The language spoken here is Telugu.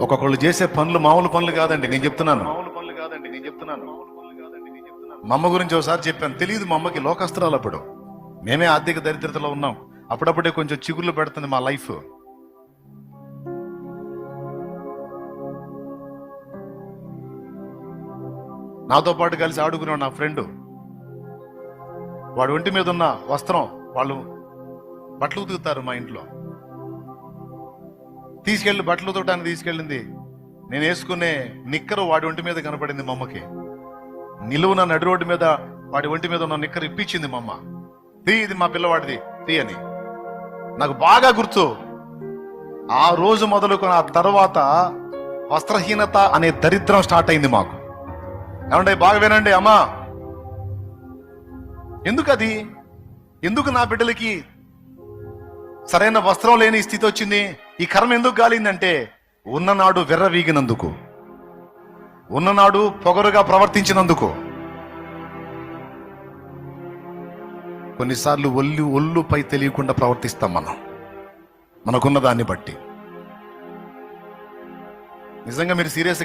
ఒక్కొక్కళ్ళు చేసే పనులు మామూలు పనులు కాదండి నేను చెప్తున్నాను. మామూలు పనులు కాదండి నేను చెప్తున్నాను. మా అమ్మ గురించి ఒకసారి చెప్పాను తెలియదు మా అమ్మకి లోకస్త్రాలు అప్పుడు. మేమే ఆర్థిక దరిద్రతలో ఉన్నాం. అప్పుడప్పుడే కొంచెం చిగుర్లు పెడుతుంది మా లైఫ్. నాతో పాటు కలిసి ఆడుకున్నాడు నా ఫ్రెండ్. వాడు ఒంటి మీద ఉన్న వస్త్రం వాళ్ళు బట్టలు ఉతుకుతారు మా ఇంట్లో. తీసుకెళ్ళి బట్టలు తోటాన్ని తీసుకెళ్ళింది. నేను వేసుకునే నిక్కరు వాడి ఒంటి మీద కనపడింది మా అమ్మకి నిలువున నడి రోడ్డు మీద వాడి ఒంటి మీద ఉన్న నిక్కర్ ఇప్పించింది మా అమ్మ తీ ఇది మా పిల్లవాడిది. తీ అని. నాకు బాగా గుర్తు. ఆ రోజు మొదలుకొని ఆ తర్వాత వస్త్రహీనత అనే దరిద్రం స్టార్ట్ అయింది మాకు. ఏమంటే బాగా వినండి అమ్మా. ఎందుకు అది ఎందుకు నా బిడ్డలకి సరైన వస్త్రం లేని స్థితి వచ్చింది ఈ కర్మ ఎందుకు గాలిందంటే ఉన్ననాడు వెర్రవీగినందుకు. ఉన్ననాడు పొగరుగా ప్రవర్తించినందుకు. కొన్నిసార్లు ఒళ్ళు ఒళ్ళుపై తెలియకుండా ప్రవర్తిస్తాం మనం. మనకున్న దాన్ని బట్టి. నిజంగా మీరు సీరియస్